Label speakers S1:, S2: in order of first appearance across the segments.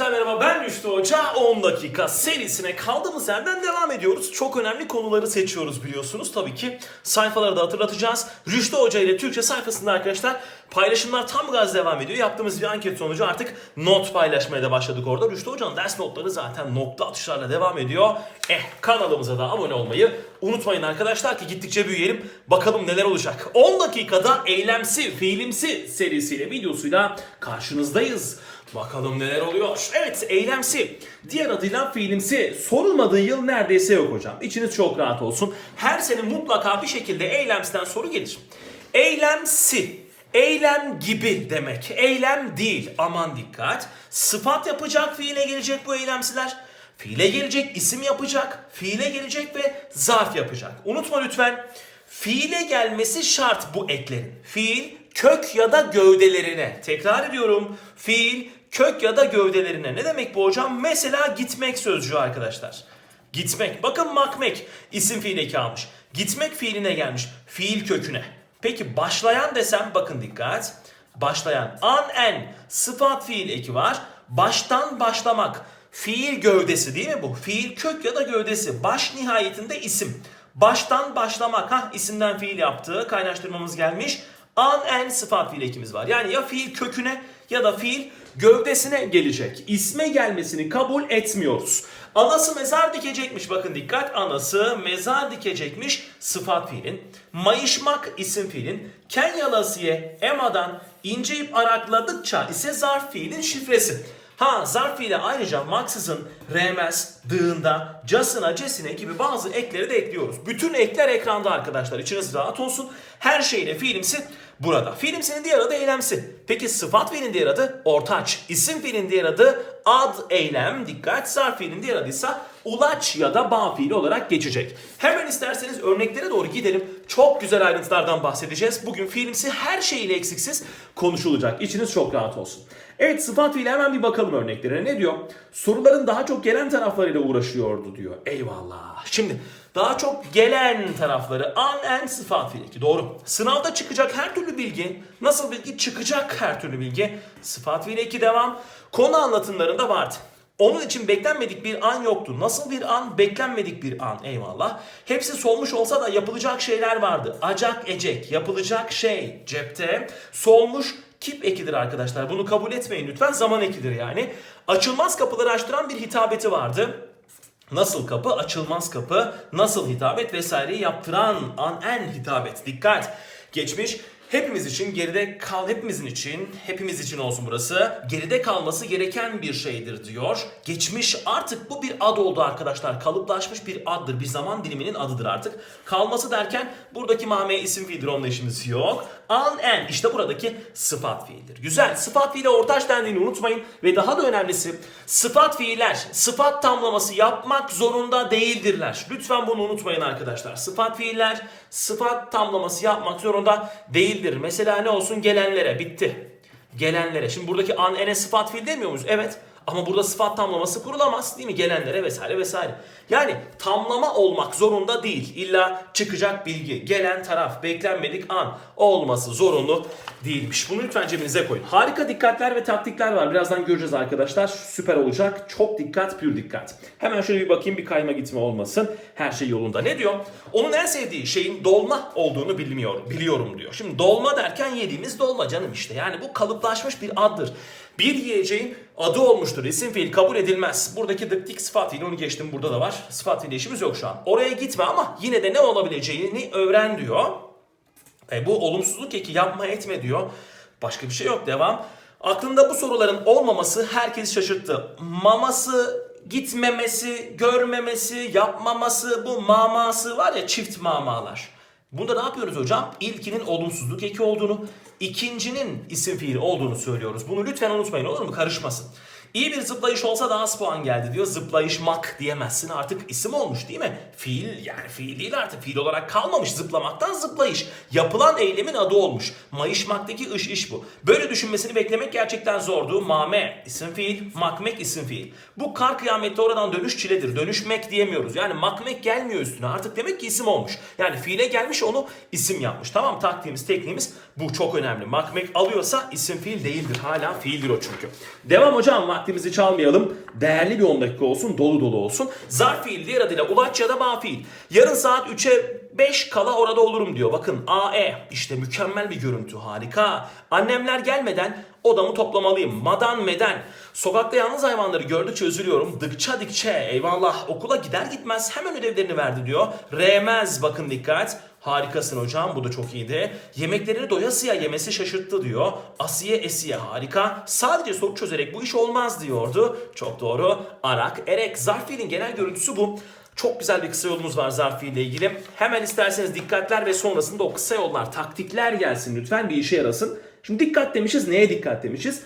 S1: Arkadaşlar merhaba ben Rüştü Hoca 10 dakika serisine kaldığımız yerden devam ediyoruz. Çok önemli konuları seçiyoruz biliyorsunuz. Tabii ki sayfaları da hatırlatacağız. Rüştü Hoca ile Türkçe sayfasında arkadaşlar paylaşımlar tam gaz devam ediyor. Yaptığımız bir anket sonucu artık not paylaşmaya da başladık orada. Rüştü Hoca'nın ders notları zaten nokta atışlarla devam ediyor. Eh kanalımıza da abone olmayı unutmayın arkadaşlar ki gittikçe büyüyelim. Bakalım neler olacak. 10 dakikada eylemsi, fiilimsi serisiyle videosuyla karşınızdayız. Bakalım neler oluyor. Evet eylemsi. Diğer adıyla fiilimsi. Sorulmadığı yıl neredeyse yok hocam. İçiniz çok rahat olsun. Her sene mutlaka bir şekilde eylemsiden soru gelir. Eylemsi. Eylem gibi demek. Eylem değil. Aman dikkat. Sıfat yapacak fiile gelecek bu eylemsiler. Fiile gelecek, isim yapacak, fiile gelecek ve zarf yapacak. Unutma lütfen. Fiile gelmesi şart bu eklerin. Fiil kök ya da gövdelerine. Tekrar ediyorum. Fiil kök ya da gövdelerine. Ne demek bu hocam? Mesela gitmek sözcüğü arkadaşlar. Gitmek. Bakın makmek isim fiil eki almış. Gitmek fiiline gelmiş. Fiil köküne. Peki başlayan desem bakın dikkat. Başlayan an en sıfat fiil eki var. Baştan başlamak. Fiil gövdesi değil mi bu? Fiil kök ya da gövdesi. Baş nihayetinde isim. Baştan başlamak. Ha isimden fiil yaptığı kaynaştırmamız gelmiş. An en sıfat fiil ekimiz var. Yani ya fiil köküne ya da fiil gövdesine gelecek. İsme gelmesini kabul etmiyoruz. Anası mezar dikecekmiş bakın dikkat. Anası mezar dikecekmiş sıfat fiilin. Mayışmak isim fiilin. Kenyalasiye emadan inceyip arakladıkça ise zarf fiilin şifresi. Ha zarf fiile ayrıca maksızın, remez, dığında, casına, cesine gibi bazı ekleri de ekliyoruz. Bütün ekler ekranda arkadaşlar. İçiniz rahat olsun. Her şeyle fiilimsi burada. Fiilimsinin diğer adı eylemsi. Peki sıfat fiilin diğer adı ortaç. İsim fiilin diğer adı ad eylem. Dikkat zarf fiilin diğer adı ise ulaç ya da bağ fiili olarak geçecek. Hemen isterseniz örneklere doğru gidelim. Çok güzel ayrıntılardan bahsedeceğiz. Bugün fiilimsi her şeyiyle eksiksiz konuşulacak. İçiniz çok rahat olsun. Evet sıfat fiile hemen bir bakalım örneklere. Ne diyor? Soruların daha çok gelen taraflarıyla uğraşıyordu diyor. Eyvallah. Şimdi daha çok gelen tarafları an en sıfat fiili ki doğru. Sınavda çıkacak her türlü bilgi, nasıl bilgi çıkacak her türlü bilgi sıfat fiili ki devam. Konu anlatımlarında vardı. Onun için beklenmedik bir an yoktu. Nasıl bir an? Beklenmedik bir an. Eyvallah. Hepsi solmuş olsa da yapılacak şeyler vardı. Acak ecek. Yapılacak şey cepte. Solmuş kip ekidir arkadaşlar. Bunu kabul etmeyin lütfen. Zaman ekidir yani. Açılmaz kapıları açtıran bir hitabeti vardı. Nasıl kapı? Açılmaz kapı. Nasıl hitabet vesaireyi yaptıran an en hitabet. Dikkat. Geçmiş hepimiz için geride kal hepimizin için hepimiz için olsun burası geride kalması gereken bir şeydir diyor. Geçmiş artık bu bir ad oldu arkadaşlar. Kalıplaşmış bir addır. Bir zaman diliminin adıdır artık. Kalması derken buradaki mame isim fiildir onunla işimiz yok. An en işte buradaki sıfat fiildir. Güzel. Sıfat fiile ortaç dendiğini unutmayın ve daha da önemlisi sıfat fiiller sıfat tamlaması yapmak zorunda değildirler. Lütfen bunu unutmayın arkadaşlar. Sıfat fiiller sıfat tamlaması yapmak zorunda değildir. Mesela ne olsun gelenlere bitti. Gelenlere. Şimdi buradaki an ene sıfat fiil demiyor muyuz? Evet. Ama burada sıfat tamlaması kurulamaz değil mi? Gelenlere vesaire vesaire. Yani tamlama olmak zorunda değil. İlla çıkacak bilgi, gelen taraf, beklenmedik an olması zorunlu değilmiş. Bunu lütfen cebinize koyun. Harika dikkatler ve taktikler var. Birazdan göreceğiz arkadaşlar. Süper olacak. Çok dikkat, pür dikkat. Hemen şöyle bir bakayım bir kayma gitme olmasın. Her şey yolunda. Ne diyor? Onun en sevdiği şeyin dolma olduğunu bilmiyorum, biliyorum diyor. Şimdi dolma derken yediğimiz dolma canım işte. Yani bu kalıplaşmış bir addır. Bir yiyeceğin adı olmuştur. İsim fiil kabul edilmez. Buradaki dıktik sıfat fiili onu geçtim burada da var. Sıfat fiili işimiz yok şu an. Oraya gitme ama yine de ne olabileceğini öğren diyor. E, bu olumsuzluk eki yapma etme diyor. Başka bir şey yok devam. Aklında bu soruların olmaması herkesi şaşırttı. Maması, gitmemesi, görmemesi, yapmaması bu maması var ya çift mamalar. Bunda ne yapıyoruz hocam? İlkinin olumsuzluk eki olduğunu, ikincinin isim fiili olduğunu söylüyoruz. Bunu lütfen unutmayın olur mu? Karışmasın. İyi bir zıplayış olsa daha az puan geldi diyor. Zıplayışmak diyemezsin artık isim olmuş değil mi? Fiil yani fiil değil artık fiil olarak kalmamış. Zıplamaktan zıplayış. Yapılan eylemin adı olmuş. Mayışmaktaki ış iş bu. Böyle düşünmesini beklemek gerçekten zordu. Mame isim fiil, makmek isim fiil. Bu kar kıyamette oradan dönüş çiledir. Dönüşmek diyemiyoruz. Yani makmek gelmiyor üstüne. Artık demek ki isim olmuş. Yani fiile gelmiş onu isim yapmış. Tamam taktiğimiz, tekniğimiz bu çok önemli. Makmek alıyorsa isim fiil değildir. Hala fiildir o çünkü. Devam hocam var. Vaktimizi çalmayalım. Değerli bir 10 dakika olsun, dolu dolu olsun. Zarf fiil diğer adıyla ulaç ya da bağ fiil. Yarın saat 3'e 5 kala orada olurum diyor. Bakın AE işte mükemmel bir görüntü harika. Annemler gelmeden odamı toplamalıyım. Madan meden. Sokakta yalnız hayvanları gördükçe üzülüyorum. Dıkça dikçe eyvallah okula gider gitmez hemen ödevlerini verdi diyor. Remez bakın dikkat. Harikasın hocam bu da çok iyiydi. Yemeklerini doyasıya yemesi şaşırttı diyor. Asiye esiye harika. Sadece soru çözerek bu iş olmaz diyordu. Çok doğru. Arak erek. Zarf fiilin genel görüntüsü bu. Çok güzel bir kısa yolumuz var zarf ile ilgili. Hemen isterseniz dikkatler ve sonrasında o kısa yollar, taktikler gelsin lütfen bir işe yarasın. Şimdi dikkat demişiz. Neye dikkat demişiz?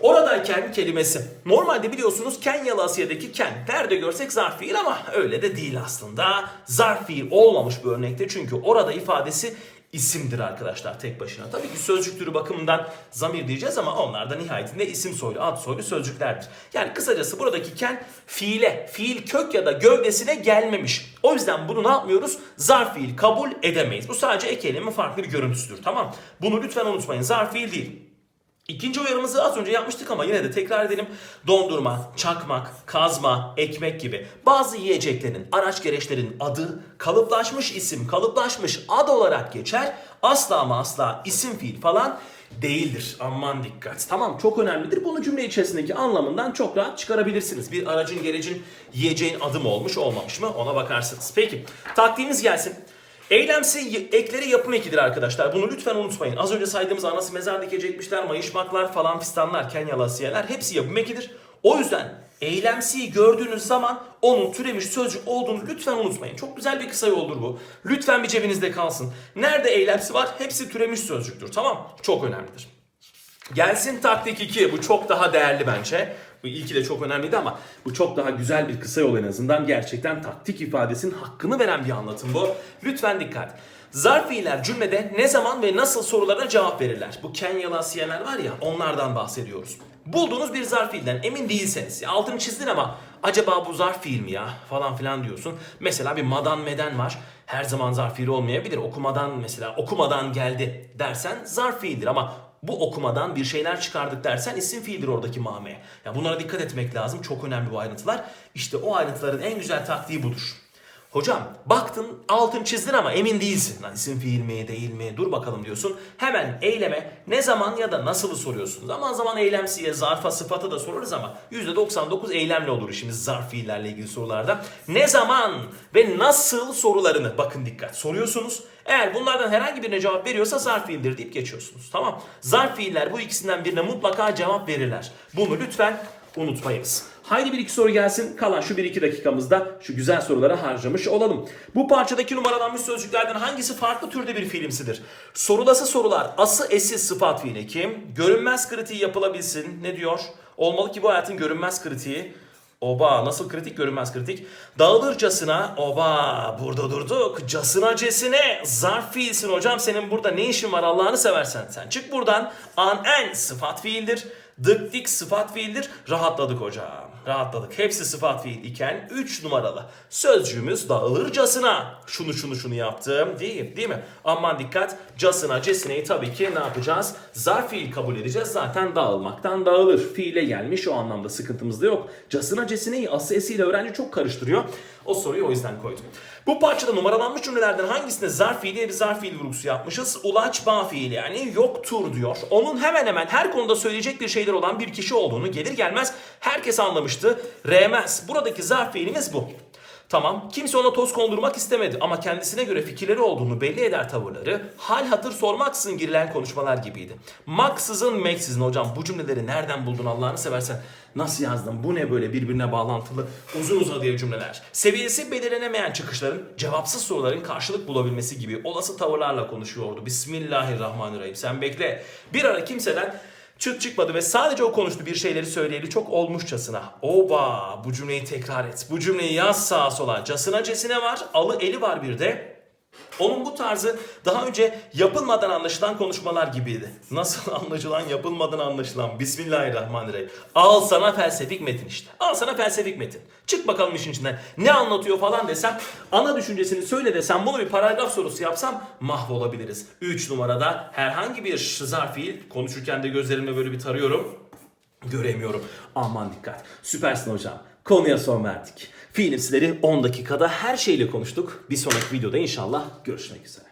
S1: Oradayken kelimesi. Normalde biliyorsunuz Kenyalı Asya'daki ken. Nerede görsek zarf fiil ama öyle de değil aslında. Zarf fiil olmamış bu örnekte çünkü orada ifadesi isimdir arkadaşlar tek başına. Tabii ki sözcük türü bakımından zamir diyeceğiz ama onlar da nihayetinde isim soylu, ad soylu sözcüklerdir. Yani kısacası buradaki ken fiile, fiil kök ya da gövdesine gelmemiş. O yüzden bunu ne yapmıyoruz? Zarf fiil kabul edemeyiz. Bu sadece ek elimin farklı bir görüntüsüdür tamam Bunu lütfen unutmayın. Zarf fiil değil. İkinci uyarımızı az önce yapmıştık ama yine de tekrar edelim. Dondurma, çakmak, kazma, ekmek gibi bazı yiyeceklerin, araç gereçlerin adı kalıplaşmış isim, kalıplaşmış ad olarak geçer. Asla ama asla isim fiil falan değildir. Aman dikkat. Tamam çok önemlidir. Bunu cümle içerisindeki anlamından çok rahat çıkarabilirsiniz. Bir aracın gerecin yiyeceğin adı mı olmuş olmamış mı ona bakarsınız. Peki taktiğimiz gelsin. Eylemsi ekleri yapım ekidir arkadaşlar. Bunu lütfen unutmayın. Az önce saydığımız anası mezar dikecekmişler, mayışmaklar falan fistanlar, Kenyalı asiyeler hepsi yapım ekidir. O yüzden eylemsiyi gördüğünüz zaman onun türemiş sözcük olduğunu lütfen unutmayın. Çok güzel bir kısa yoldur bu. Lütfen bir cebinizde kalsın. Nerede eylemsi var? Hepsi türemiş sözcüktür. Tamam? Çok önemlidir. Gelsin taktik 2. Bu çok daha değerli bence. Bu ilki de çok önemliydi ama bu çok daha güzel bir kısa yol en azından. Gerçekten taktik ifadesinin hakkını veren bir anlatım bu. Lütfen dikkat. Zarf fiiller cümlede ne zaman ve nasıl sorulara cevap verirler. Bu Kenyalı asiyeler var ya onlardan bahsediyoruz. Bulduğunuz bir zarf fiilden emin değilseniz altını çizdin ama acaba bu zarf fiil mi ya falan filan diyorsun. Mesela bir madan meden var. Her zaman zarf fiili olmayabilir. Okumadan mesela okumadan geldi dersen zarf fiildir ama bu okumadan bir şeyler çıkardık dersen isim fiildir oradaki mame. Ya bunlara dikkat etmek lazım. Çok önemli bu ayrıntılar. İşte o ayrıntıların en güzel taktiği budur. Hocam baktın altın çizdin ama emin değilsin. Lan isim fiil mi değil mi dur bakalım diyorsun. Hemen eyleme ne zaman ya da nasılı soruyorsun. Zaman zaman eylemsiye, zarfa, sıfata da sorarız ama %99 eylemle olur işimiz zarf fiillerle ilgili sorularda. Ne zaman ve nasıl sorularını bakın dikkat soruyorsunuz. Eğer bunlardan herhangi birine cevap veriyorsa zarf fiildir deyip geçiyorsunuz. Tamam. Zarf fiiller bu ikisinden birine mutlaka cevap verirler. Bunu lütfen unutmayınız. Haydi bir iki soru gelsin. Kalan şu bir iki dakikamızda şu güzel sorulara harcamış olalım. Bu parçadaki numaralanmış sözcüklerden hangisi farklı türde bir fiilimsidir? Sorulası sorular. Ası esi sıfat fiili kim? Görünmez kritiği yapılabilsin. Ne diyor? Olmalı ki bu hayatın görünmez kritiği. Oba nasıl kritik görünmez kritik. Dağılırcasına oba burada durduk. Casına cesine zarf fiilsin hocam senin burada ne işin var Allah'ını seversen sen. Çık buradan an en sıfat fiildir. Dık dik sıfat fiildir. Rahatladık hocam. Rahatladık. Hepsi sıfat fiil iken 3 numaralı. Sözcüğümüz dağılırcasına. Şunu şunu şunu yaptım. Değil, değil mi? Aman dikkat. Casına cesineyi tabii ki ne yapacağız? Zarf fiil kabul edeceğiz. Zaten dağılmaktan dağılır. Fiile gelmiş o anlamda sıkıntımız da yok. Casına cesineyi ası esiyle öğrenci çok karıştırıyor. O soruyu o yüzden koydum. Bu parçada numaralanmış cümlelerden hangisinde zarf fiili bir zarf fiil vurgusu yapmışız? Ulaç bağ fiili yani yoktur diyor. Onun hemen hemen her konuda söyleyecek bir şeyler olan bir kişi olduğunu gelir gelmez herkes anlamıştı. Remez. Buradaki zarf fiilimiz bu. Tamam kimse ona toz kondurmak istemedi ama kendisine göre fikirleri olduğunu belli eder tavırları hal hatır sormaksızın girilen konuşmalar gibiydi. Maksızın meksizin hocam bu cümleleri nereden buldun Allah'ını seversen nasıl yazdın bu ne böyle birbirine bağlantılı uzun uzadıya cümleler. Seviyesi belirlenemeyen çıkışların cevapsız soruların karşılık bulabilmesi gibi olası tavırlarla konuşuyordu. Bismillahirrahmanirrahim sen bekle bir ara kimseden Çıt çıkmadı ve sadece o konuştu bir şeyleri söyleyeli çok olmuşçasına. Oba bu cümleyi tekrar et. Bu cümleyi yaz sağa sola. Casına cesine var. Alı eli var bir de. Onun bu tarzı daha önce yapılmadan anlaşılan konuşmalar gibiydi. Nasıl anlaşılan yapılmadan anlaşılan. Bismillahirrahmanirrahim. Al sana felsefik metin işte. Al sana felsefik metin. Çık bakalım işin içinden. Ne anlatıyor falan desem. Ana düşüncesini söyle desem bunu bir paragraf sorusu yapsam mahvolabiliriz. 3 numarada herhangi bir zarf fiil konuşurken de gözlerimle böyle bir tarıyorum. göremiyorum. Aman dikkat. Süpersin hocam. Konuya son verdik. Filmsleri 10 dakikada her şeyle konuştuk. Bir sonraki videoda inşallah görüşmek üzere.